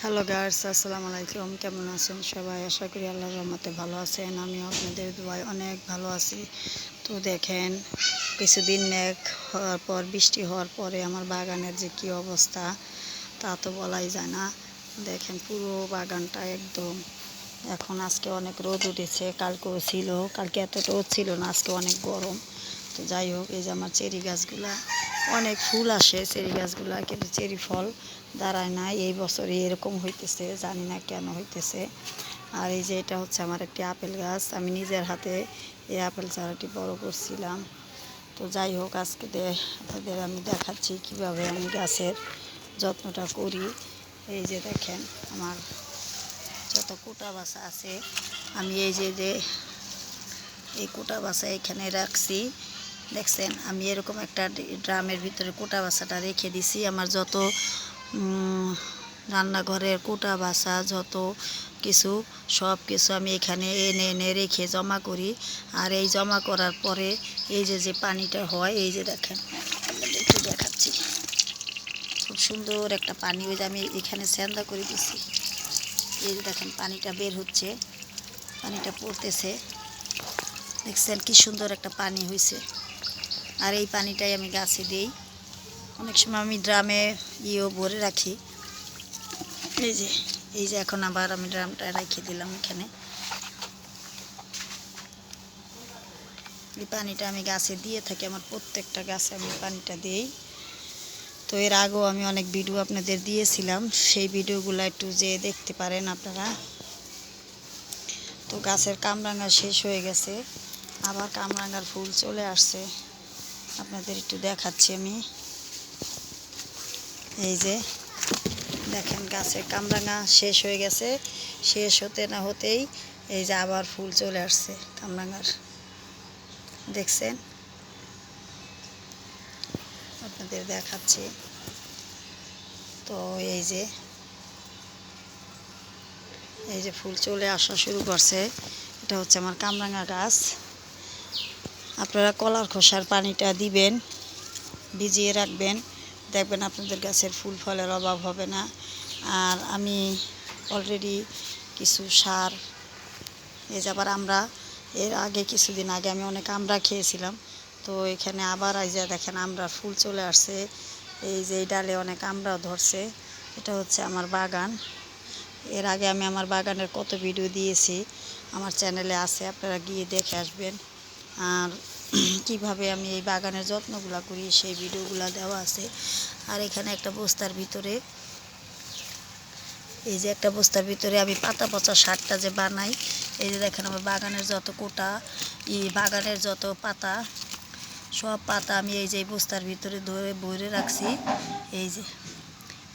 Hello girls আসসালামু আলাইকুম কেমন আছেন সবাই? আশা করি আল্লাহর রহমতে ভালো আছেন। আমিও আপনাদের দুয়ায় অনেক ভালো আছি। তো দেখেন, কিছুদিন মেঘ হওয়ার পর, বৃষ্টি হওয়ার পরে আমার বাগানের যে কী অবস্থা, তা তো বলাই যায় না। দেখেন, পুরো বাগানটা একদম। এখন আজকে অনেক রোদ উঠেছে। কালকেও ছিল। কালকে এত রোদ ছিল না, আজকে অনেক গরম। তো যাই হোক, এই যে আমার চেরি গাছগুলা অনেক ফুল আসে, চেরি গাছগুলা, কিন্তু চেরি ফল দাঁড়ায় না এই বছরে এরকম হইতেছে, জানি না কেন হইতেছে। আর এই যে এটা হচ্ছে আমার একটি আপেল গাছ, আমি নিজের হাতে এই আপেল চারাটি বড় করছিলাম। তো যাই হোক, আজকে আপনাদের আমি দেখাচ্ছি কীভাবে আমি গাছের যত্নটা করি। এই যে দেখেন, আমার যত কোটা বাসা আছে, আমি এই যে যে এই কোটা বাসা এখানে রাখছি। দেখছেন, আমি এরকম একটা ড্রামের ভিতরে কোটা বাসাটা রেখে দিছি। আমার যত রান্নাঘরের কোটা বাসা, যত কিছু, সব কিছু আমি এখানে এনে এনে রেখে জমা করি। আর এই জমা করার পরে এই যে যে পানিটা হয়, এই যে দেখেন, একটু দেখাচ্ছি। খুব সুন্দর একটা পানি, ওই যে আমি এখানে স্যান্দা করে দিছি। এই যে দেখেন, পানিটা বের হচ্ছে, পানিটা পড়তেছে। দেখছেন কি সুন্দর একটা পানি হয়েছে আর এই পানিটাই আমি গাছে দিই। অনেক সময় আমি ড্রামে ইয়েও ভরে রাখি। এই যে এই যে এখন আবার আমি ড্রামটা রেখে দিলাম এখানে। এই পানিটা আমি গাছে দিয়ে থাকি, আমার প্রত্যেকটা গাছে আমি পানিটা দিই। তো এর আগেও আমি অনেক ভিডিও আপনাদের দিয়েছিলাম, সেই ভিডিওগুলো একটু যে দেখতে পারেন আপনারা। তো গাছের কামরাঙা শেষ হয়ে গেছে, আবার কামরাঙার ফুল চলে আসছে। আপনাদের একটু দেখাচ্ছি আমি। এই যে, দেখেন গাছের কামরাঙা শেষ হয়ে গেছে। শেষ হতে না হতেই এই যে আবার ফুল চলে আসছে কামরাঙার। দেখছেন? আপনাদের দেখাচ্ছি। তো এই যে এই যে ফুল চলে আসা শুরু করছে। এটা হচ্ছে আমার কামরাঙা গাছ। আপনারা কলার খোসার পানিটা দিবেন, ভিজিয়ে রাখবেন। দেখবেন আপনাদের গাছের ফুল ফলের অভাব হবে না। আর আমি অলরেডি কিছু সার, এই যে আবার আমরা, এর আগে কিছুদিন আগে আমি অনেক আমরা খেয়েছিলাম। তো এখানে আবার এই যে দেখেন আমরা ফুল চলে আসছে। এই যে ডালে অনেক আমরাও ধরছে। এটা হচ্ছে আমার বাগান। এর আগে আমি আমার বাগানের কত ভিডিও দিয়েছি। আমার চ্যানেলে আছে, আপনারা গিয়ে দেখে আসবেন। আর কীভাবে আমি এই বাগানের যত্নগুলো করি, সেই ভিডিওগুলো দেওয়া আছে। আর এখানে একটা বস্তার ভিতরে, এই যে একটা বস্তার ভিতরে আমি পাতা পচা সারটা যে বানাই, এই যে দেখেন আমার বাগানের যত কোটা, ই বাগানের যত পাতা, সব পাতা আমি এই যে বস্তার ভিতরে ধরে, ভরে রাখছি। এই যে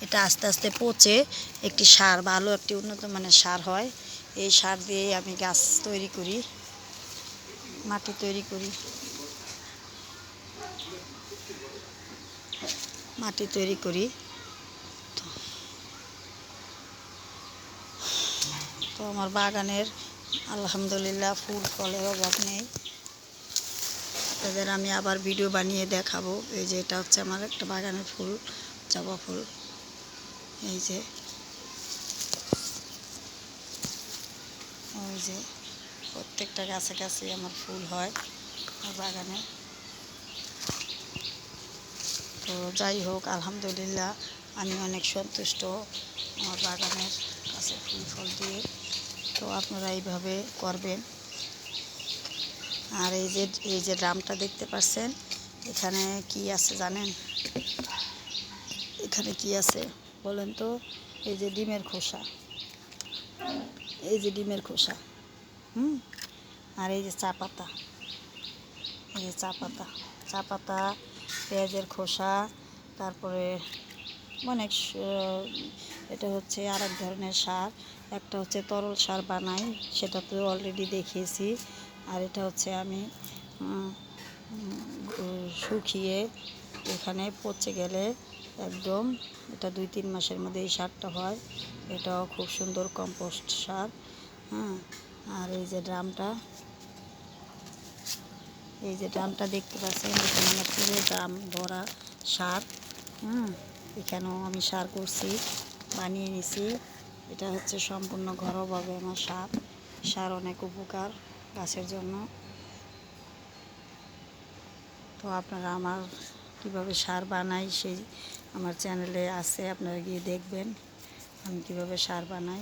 এটা আস্তে আস্তে পচে একটি সার, ভালো একটি উন্নত মানের সার হয়। এই সার দিয়েই আমি গাছ তৈরি করি। মাটি তৈরি করি। মাটি তৈরি করি। তো- আমার বাগানের আলহামদুলিল্লাহ ফুল ফলের অভাব নেই। তাদের আমি আবার ভিডিও বানিয়ে দেখাবো। এই যে এটা হচ্ছে আমার একটা বাগানের ফুল, জবা ফুল। এই যে, ওই যে। প্রত্যেকটা গাছে গাছে আমার ফুল হয় আমার বাগানে। তো যাই হোক, আলহামদুলিল্লাহ, আমি অনেক সন্তুষ্ট আমার বাগানের কাছে ফুল, ফল দিয়ে। তো আপনারা এইভাবে করবেন। আর এই যে এই যে ড্রামটা দেখতে পাচ্ছেন, এখানে কি আছে জানেন? এখানে কি আছে বলেন তো? এই যে ডিমের খোসা। এই যে ডিমের খোসা। হুম। আর এই যে চা পাতা। এই যে চা পাতা। চা পাতা, পেঁয়াজের খোসা, তারপরে অনেক এটা হচ্ছে আর এক ধরনের সার। একটা হচ্ছে তরল সার বানাই, সেটা তো অলরেডি দেখিয়েছি। আর এটা হচ্ছে আমি শুকিয়ে এখানে পচে গেলে একদম এটা দুই তিন মাসের মধ্যে এই সারটা হয়। এটাও খুব সুন্দর কম্পোস্ট সার। হ্যাঁ। আর এই যে ড্রামটা, এই যে ড্রামটা দেখতে পাচ্ছেন, এখানে আমার পুরো ড্রাম ভরা সার, হুম, এখানেও আমি সার করছি, বানিয়ে নিছি। এটা হচ্ছে সম্পূর্ণ ঘরোয়াভাবে আমার সার সার অনেক উপকার গাছের জন্য। তো আপনারা আমার কীভাবে সার বানাই সেই আমার চ্যানেলে আছে, আপনারা গিয়ে দেখবেন আমি কীভাবে সার বানাই।